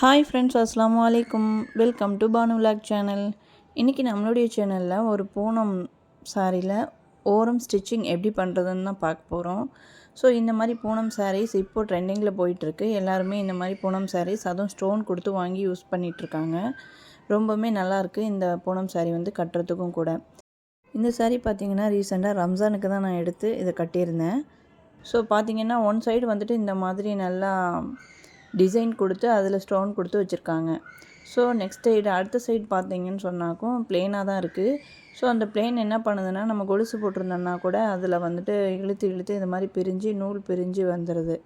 Hi friends அஸ்லாம் வலைக்கும் welcome to Banu vlog channel இன்றைக்கி நம்மளுடைய சேனலில் ஒரு பூனம் சாரியில் ஓரம் ஸ்டிச்சிங் எப்படி பண்ணுறதுன்னு தான் பார்க்க போகிறோம் ஸோ இந்த மாதிரி பூனம் சாரீஸ் இப்போது ட்ரெண்டிங்கில் போயிட்டுருக்கு. எல்லாருமே இந்த மாதிரி பூனம் சாரீஸ் அதுவும் ஸ்டோன் கொடுத்து வாங்கி யூஸ் பண்ணிகிட்ருக்காங்க ரொம்பவுமே நல்லாயிருக்கு இந்த பூனம் சாரீ வந்து கட்டுறதுக்கும் கூட. இந்த சாரீ பார்த்திங்கன்னா ரீசெண்டாக ரம்ஜானுக்கு தான் நான் எடுத்து இதை கட்டியிருந்தேன். ஸோ பார்த்திங்கன்னா ஒன் சைடு வந்துட்டு இந்த மாதிரி நல்லா டிசைன் கொடுத்து அதில் ஸ்டோன் கொடுத்து வச்சுருக்காங்க. ஸோ நெக்ஸ்ட் சைடு அடுத்த சைடு பார்த்தீங்கன்னு சொன்னாக்கும் பிளெயினாக தான் இருக்குது ஸோ அந்த பிளெயின் என்ன பண்ணுதுன்னா நம்ம கொலுசு போட்டிருந்தோம்னா கூட அதில் வந்துட்டு இழுத்து இழுத்து இது மாதிரி பிரிஞ்சு நூல் பிரிஞ்சு வந்துடுது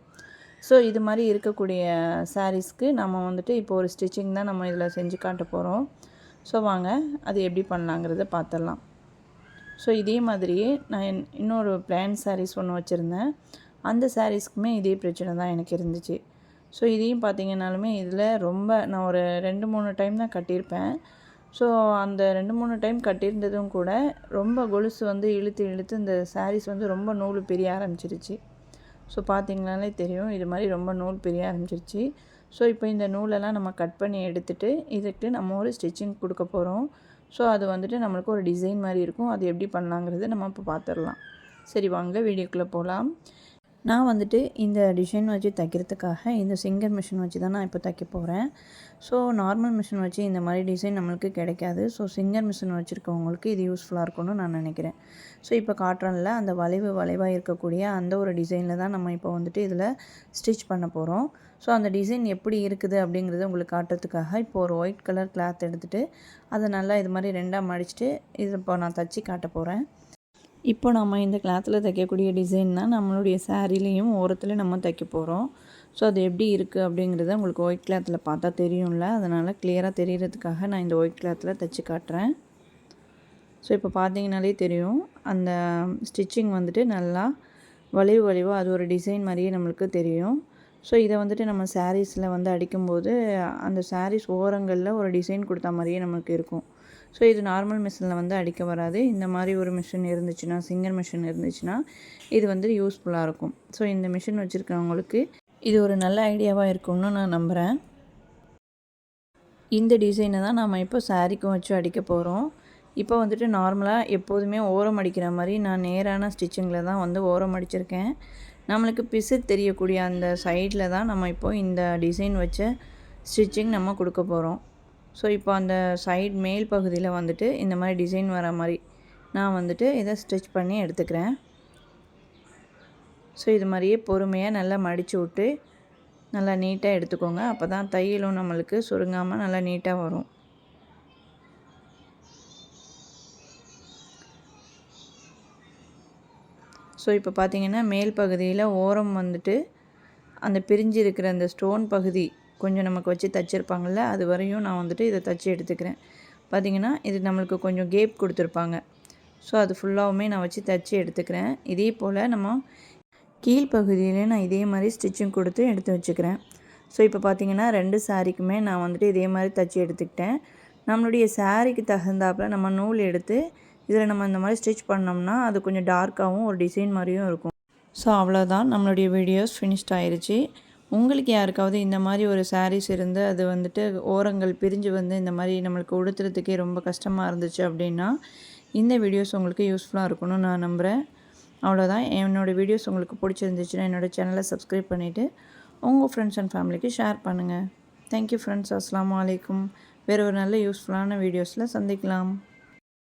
ஸோ இது மாதிரி இருக்கக்கூடிய சாரீஸ்க்கு நம்ம வந்துட்டு இப்போ ஒரு ஸ்டிச்சிங் தான் நம்ம இதில் செஞ்சு காட்ட போகிறோம். ஸோ வாங்க அது எப்படி பண்ணலாங்கிறத பார்த்துடலாம். ஸோ இதே மாதிரியே நான் இன்னொரு பிளான் சாரீஸ் ஒன்று வச்சுருந்தேன். அந்த சாரீஸ்க்குமே இதே பிரச்சனை தான் எனக்கு இருந்துச்சு. ஸோ இதையும் பார்த்தீங்கனாலுமே இதில் ரொம்ப நான் ஒரு ரெண்டு மூணு டைம் தான் கட்டியிருப்பேன் ஸோ அந்த ரெண்டு மூணு டைம் கட்டியிருந்ததும் கூட ரொம்ப கொலுசு வந்து இழுத்து இழுத்து இந்த சாரீஸ் வந்து ரொம்ப நூல் பிரிய ஆரம்பிச்சிருச்சு. ஸோ பார்த்திங்கனாலே தெரியும் இது மாதிரி ரொம்ப நூல் பிரிய ஆரம்பிச்சிருச்சு. ஸோ இப்போ இந்த நூலெல்லாம் நம்ம கட் பண்ணி எடுத்துகிட்டு இதுக்கு நம்ம ஒரு ஸ்டிச்சிங் கொடுக்க போகிறோம் ஸோ அது வந்துட்டு நம்மளுக்கு ஒரு டிசைன் மாதிரி இருக்கும். அது எப்படி பண்ணலாங்கிறது நம்ம இப்போ பார்த்துடலாம் சரி வாங்க வீடியோக்குள்ளே போகலாம் நான் வந்துட்டு இந்த டிசைன் வச்சு தைக்கிறதுக்காக இந்த சிங்கர் மிஷின் வச்சு தான் நான் இப்போ தைக்க போகிறேன் ஸோ நார்மல் மிஷின் வச்சு இந்த மாதிரி டிசைன் நம்மளுக்கு கிடைக்காது. ஸோ சிங்கர் மிஷின் வச்சுருக்கவங்களுக்கு இது யூஸ்ஃபுல்லாக இருக்கும்னு நான் நினைக்கிறேன். ஸோ இப்போ காட்டுறனில் அந்த வளைவு வளைவாக இருக்கக்கூடிய அந்த ஒரு டிசைனில் தான் நம்ம இப்போ வந்துட்டு இதில் ஸ்டிச் பண்ண போகிறோம் ஸோ அந்த டிசைன் எப்படி இருக்குது அப்படிங்கிறத உங்களுக்கு காட்டுறதுக்காக இப்போ ஒரு ஒயிட் கலர் கிளாத் எடுத்துகிட்டு அதை நல்லா இது மாதிரி ரெண்டாக மடிச்சுட்டு இது இப்போ நான் தச்சு காட்ட போகிறேன் இப்போ நம்ம இந்த கிளாத்தில் தைக்கக்கூடிய டிசைன் தான் நம்மளுடைய சாரீலேயும் ஓரத்தில் நம்ம தைக்க போகிறோம் ஸோ அது எப்படி இருக்குது அப்படிங்கிறத உங்களுக்கு ஒயிட் கிளாத்தில் பார்த்தா தெரியும்ல. அதனால் கிளியராக தெரிகிறதுக்காக நான் இந்த ஒயிட் கிளாத்தில் தைச்சி காட்டுறேன். ஸோ இப்போ பார்த்தீங்கனாலே தெரியும். அந்த ஸ்டிச்சிங் வந்துட்டு நல்லா வளைவு வளைவாக அது ஒரு டிசைன் மாதிரியே நம்மளுக்கு தெரியும். ஸோ இதை வந்துட்டு நம்ம சாரீஸில் வந்து அடிக்கும்போது அந்த சாரீஸ் ஓரங்களில் ஒரு டிசைன் கொடுத்த மாதிரியே நமக்கு இருக்கும். ஸோ இது நார்மல் மிஷினில் வந்து அடிக்க வராது. இந்த மாதிரி ஒரு மிஷின் இருந்துச்சுன்னா சிங்கர் மிஷின் இருந்துச்சுன்னா இது வந்து யூஸ்ஃபுல்லாக இருக்கும். ஸோ இந்த மிஷின் வச்சுருக்கவங்களுக்கு இது ஒரு நல்ல ஐடியாவாக இருக்கும்னு நான் நம்புகிறேன் இந்த டிசைனை தான் நம்ம இப்போ சாரீக்கும் வச்சு அடிக்க போகிறோம் இப்போ வந்துட்டு நார்மலாக எப்போதுமே ஓரம் அடிக்கிற மாதிரி நான் நேரான ஸ்டிச்சிங்கில் தான் வந்து ஓரம் அடிச்சிருக்கேன். நம்மளுக்கு பிசு தெரியக்கூடிய அந்த சைடில் தான் நம்ம இப்போது இந்த டிசைன் வச்ச ஸ்டிச்சிங் நம்ம கொடுக்க போகிறோம் ஸோ இப்போ அந்த சைட் மேல் பகுதியில் வந்துட்டு இந்த மாதிரி டிசைன் வர மாதிரி நான் வந்துட்டு இதை ஸ்டிச் பண்ணி எடுத்துக்கிறேன். ஸோ இது மாதிரியே பொறுமையாக நல்லா மடித்து விட்டு நல்லா நீட்டாக எடுத்துக்கோங்க. அப்போ தான் தையலும் நம்மளுக்கு சுருங்காமல் நல்லா நீட்டாக வரும். ஸோ இப்போ பார்த்திங்கன்னா மேல் பகுதியில் ஓரம் வந்துட்டு அந்த பிரிஞ்சு இருக்கிற அந்த ஸ்டோன் பகுதி கொஞ்சம் நமக்கு வச்சு தைச்சிருப்பாங்கள்ல அது வரையும் நான் வந்துட்டு இதை தைச்சி எடுத்துக்கிறேன். பார்த்திங்கன்னா இது நம்மளுக்கு கொஞ்சம் கேப் கொடுத்துருப்பாங்க. ஸோ அது ஃபுல்லாகவுமே நான் வச்சு தைச்சி எடுத்துக்கிறேன். இதே போல் நம்ம கீழ்ப்பகுதியிலே நான் இதே மாதிரி ஸ்டிச்சிங் கொடுத்து எடுத்து வச்சுக்கிறேன். ஸோ இப்போ பார்த்திங்கன்னா ரெண்டு சாரீக்குமே நான் வந்துட்டு இதே மாதிரி தைச்சி எடுத்துக்கிட்டேன். நம்மளுடைய சாரீக்கு தகுந்தாப்பில் நம்ம நூல் எடுத்து இதில் நம்ம இந்த மாதிரி ஸ்டிச் பண்ணோம்னா அது கொஞ்சம் டார்க்காகவும் ஒரு டிசைன் மாதிரியும் இருக்கும். ஸோ அவ்வளோதான். நம்மளுடைய வீடியோஸ் ஃபினிஷ்ட் ஆயிடுச்சு உங்களுக்கு யாருக்காவது இந்த மாதிரி ஒரு சாரீஸ் இருந்து அது வந்துட்டு ஓரங்கள் பிரிஞ்சு வந்து இந்த மாதிரி நம்மளுக்கு உடுத்துறதுக்கே ரொம்ப கஷ்டமாக இருந்துச்சு அப்படின்னா இந்த வீடியோஸ் உங்களுக்கு யூஸ்ஃபுல்லாக இருக்கணும்னு நான் நம்புகிறேன் அவ்வளோதான். என்னோடய வீடியோஸ் உங்களுக்கு பிடிச்சிருந்துச்சுன்னா என்னோடய சேனலை சப்ஸ்கிரைப் பண்ணிவிட்டு உங்கள் ஃப்ரெண்ட்ஸ் அண்ட் ஃபேமிலிக்கு ஷேர் பண்ணுங்கள் தேங்க்யூ ஃப்ரெண்ட்ஸ் அஸ்லாம் வலைக்கும் வேறு ஒரு நல்ல யூஸ்ஃபுல்லான வீடியோஸில் சந்திக்கலாம்.